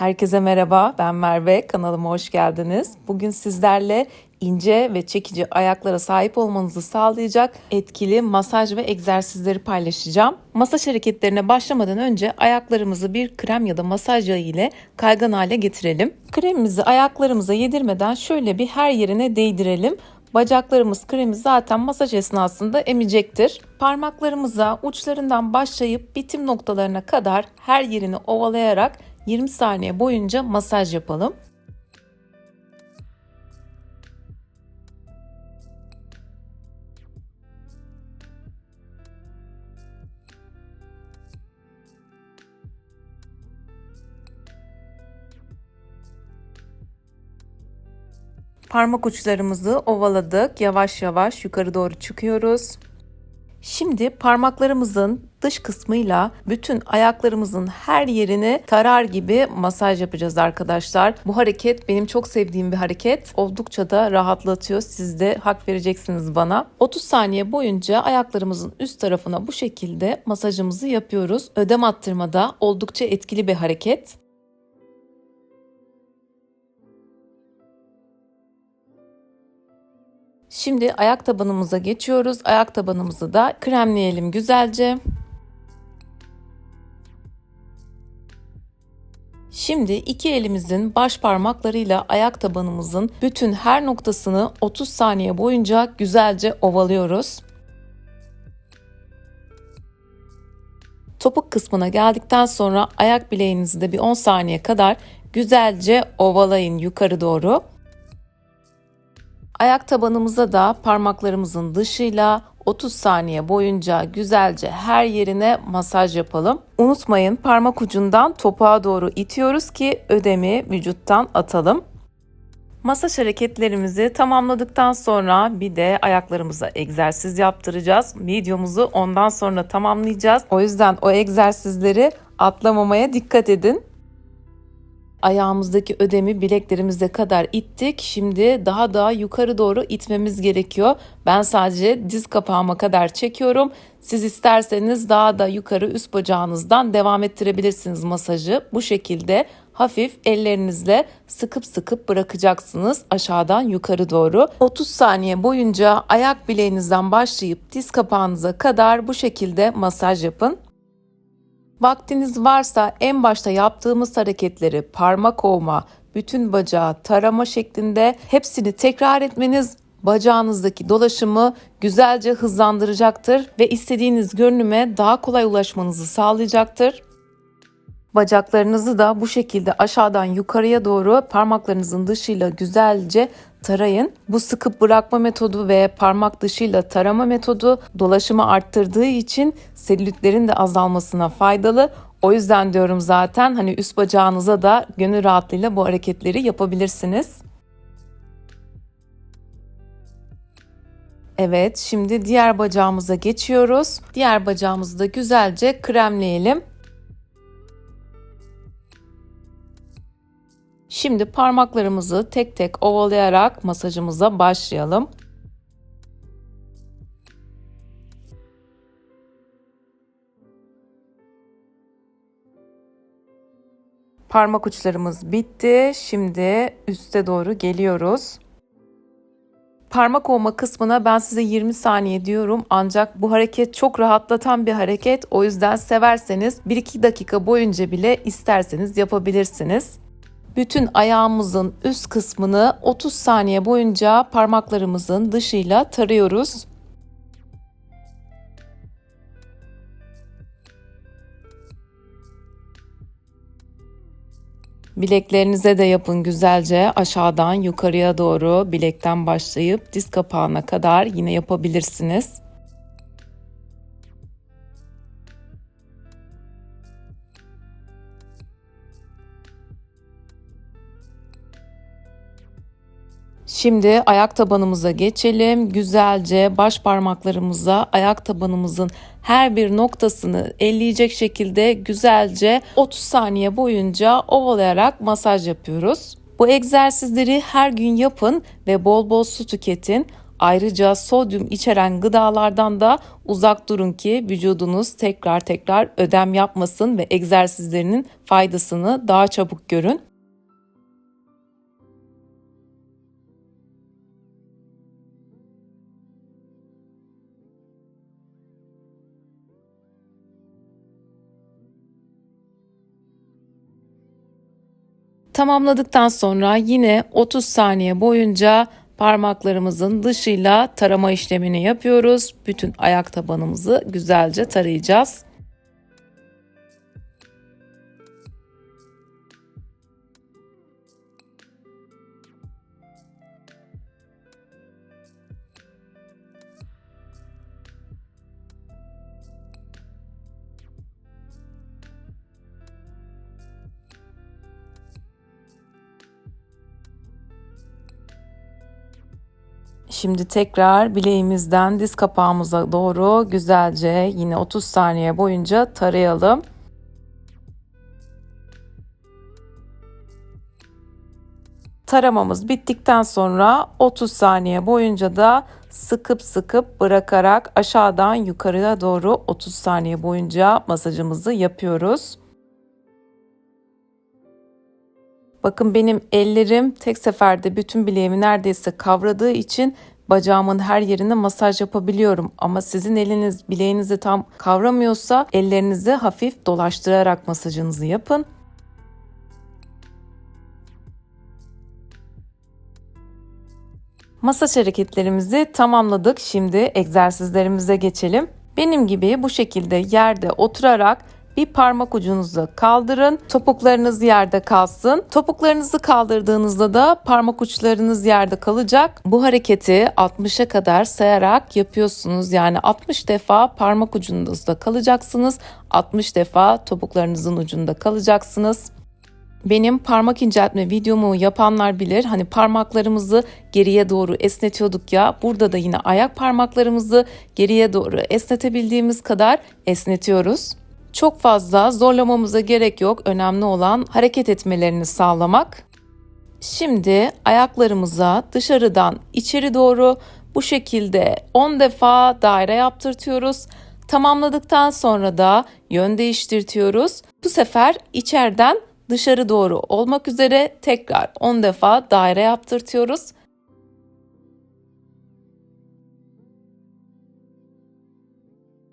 Herkese merhaba, ben Merve. Kanalıma hoş geldiniz. Bugün sizlerle ince ve çekici ayaklara sahip olmanızı sağlayacak etkili masaj ve egzersizleri paylaşacağım. Masaj hareketlerine başlamadan önce ayaklarımızı bir krem ya da masaj yağı ile kaygan hale getirelim. Kremimizi ayaklarımıza yedirmeden şöyle bir her yerine değdirelim. Bacaklarımız kremi zaten masaj esnasında emecektir. Parmaklarımıza uçlarından başlayıp bitim noktalarına kadar her yerini ovalayarak 20 saniye boyunca masaj yapalım. Parmak uçlarımızı ovaladık. Yavaş yavaş yukarı doğru çıkıyoruz. Şimdi parmaklarımızın dış kısmıyla bütün ayaklarımızın her yerini tarar gibi masaj yapacağız arkadaşlar. Bu hareket benim çok sevdiğim bir hareket. Oldukça da rahatlatıyor. Siz de hak vereceksiniz bana. 30 saniye boyunca ayaklarımızın üst tarafına bu şekilde masajımızı yapıyoruz. Ödem attırmada oldukça etkili bir hareket. Şimdi ayak tabanımıza geçiyoruz. Ayak tabanımızı da kremleyelim güzelce. Şimdi iki elimizin baş parmaklarıyla ayak tabanımızın bütün her noktasını 30 saniye boyunca güzelce ovalıyoruz. Topuk kısmına geldikten sonra ayak bileğinizi de bir 10 saniye kadar güzelce ovalayın yukarı doğru. Ayak tabanımıza da parmaklarımızın dışıyla 30 saniye boyunca güzelce her yerine masaj yapalım. Unutmayın parmak ucundan topuğa doğru itiyoruz ki ödemi vücuttan atalım. Masaj hareketlerimizi tamamladıktan sonra bir de ayaklarımıza egzersiz yaptıracağız. Videomuzu ondan sonra tamamlayacağız. O yüzden o egzersizleri atlamamaya dikkat edin. Ayağımızdaki ödemi bileklerimize kadar ittik. Şimdi daha da yukarı doğru itmemiz gerekiyor. Ben sadece diz kapağıma kadar çekiyorum. Siz isterseniz daha da yukarı üst bacağınızdan devam ettirebilirsiniz masajı. Bu şekilde hafif ellerinizle sıkıp sıkıp bırakacaksınız aşağıdan yukarı doğru. 30 saniye boyunca ayak bileğinizden başlayıp diz kapağınıza kadar bu şekilde masaj yapın. Vaktiniz varsa en başta yaptığımız hareketleri parmak ovma, bütün bacağı tarama şeklinde hepsini tekrar etmeniz bacağınızdaki dolaşımı güzelce hızlandıracaktır ve istediğiniz görünüme daha kolay ulaşmanızı sağlayacaktır. Bacaklarınızı da bu şekilde aşağıdan yukarıya doğru parmaklarınızın dışıyla güzelce tarayın. Bu sıkıp bırakma metodu ve parmak dışıyla tarama metodu dolaşımı arttırdığı için selülitlerin de azalmasına faydalı. O yüzden diyorum zaten hani üst bacağınıza da gönül rahatlığıyla bu hareketleri yapabilirsiniz. Evet, şimdi diğer bacağımıza geçiyoruz. Diğer bacağımızı da güzelce kremleyelim. Şimdi parmaklarımızı tek tek ovalayarak masajımıza başlayalım. Parmak uçlarımız bitti. Şimdi üste doğru geliyoruz. Parmak ovma kısmına ben size 20 saniye diyorum ancak bu hareket çok rahatlatan bir hareket. O yüzden severseniz 1-2 dakika boyunca bile isterseniz yapabilirsiniz. Bütün ayağımızın üst kısmını 30 saniye boyunca parmaklarımızın dışıyla tarıyoruz. Bileklerinize de yapın güzelce aşağıdan yukarıya doğru bilekten başlayıp diz kapağına kadar yine yapabilirsiniz. Şimdi ayak tabanımıza geçelim. Güzelce baş parmaklarımıza ayak tabanımızın her bir noktasını elleyecek şekilde güzelce 30 saniye boyunca ovalayarak masaj yapıyoruz. Bu egzersizleri her gün yapın ve bol bol su tüketin. Ayrıca sodyum içeren gıdalardan da uzak durun ki vücudunuz tekrar tekrar ödem yapmasın ve egzersizlerinin faydasını daha çabuk görün. Tamamladıktan sonra yine 30 saniye boyunca parmaklarımızın dışıyla tarama işlemini yapıyoruz. Bütün ayak tabanımızı güzelce tarayacağız. Şimdi tekrar bileğimizden diz kapağımıza doğru güzelce yine 30 saniye boyunca tarayalım. Taramamız bittikten sonra 30 saniye boyunca da sıkıp sıkıp bırakarak aşağıdan yukarıya doğru 30 saniye boyunca masajımızı yapıyoruz. Bakın benim ellerim tek seferde bütün bileğimi neredeyse kavradığı için bacağımın her yerine masaj yapabiliyorum. Ama sizin eliniz bileğinizi tam kavramıyorsa ellerinizi hafif dolaştırarak masajınızı yapın. Masaj hareketlerimizi tamamladık. Şimdi egzersizlerimize geçelim. Benim gibi bu şekilde yerde oturarak bir parmak ucunuzu kaldırın. Topuklarınız yerde kalsın. Topuklarınızı kaldırdığınızda da parmak uçlarınız yerde kalacak. Bu hareketi 60'a kadar sayarak yapıyorsunuz. Yani 60 defa parmak ucunuzda kalacaksınız. 60 defa topuklarınızın ucunda kalacaksınız. Benim parmak inceltme videomu yapanlar bilir. Hani parmaklarımızı geriye doğru esnetiyorduk ya. Burada da yine ayak parmaklarımızı geriye doğru esnetebildiğimiz kadar esnetiyoruz. Çok fazla zorlamamıza gerek yok. Önemli olan hareket etmelerini sağlamak. Şimdi ayaklarımıza dışarıdan içeri doğru bu şekilde 10 defa daire yaptırtıyoruz. Tamamladıktan sonra da yön değiştirtiyoruz. Bu sefer içeriden dışarı doğru olmak üzere tekrar 10 defa daire yaptırtıyoruz.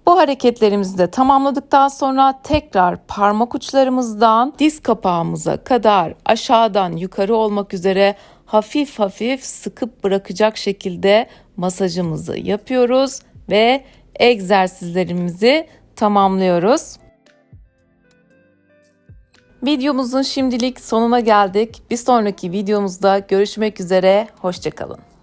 Bu hareketlerimizi de tamamladıktan sonra tekrar parmak uçlarımızdan diz kapağımıza kadar aşağıdan yukarı olmak üzere hafif hafif sıkıp bırakacak şekilde masajımızı yapıyoruz ve egzersizlerimizi tamamlıyoruz. Videomuzun şimdilik sonuna geldik. Bir sonraki videomuzda görüşmek üzere. Hoşçakalın.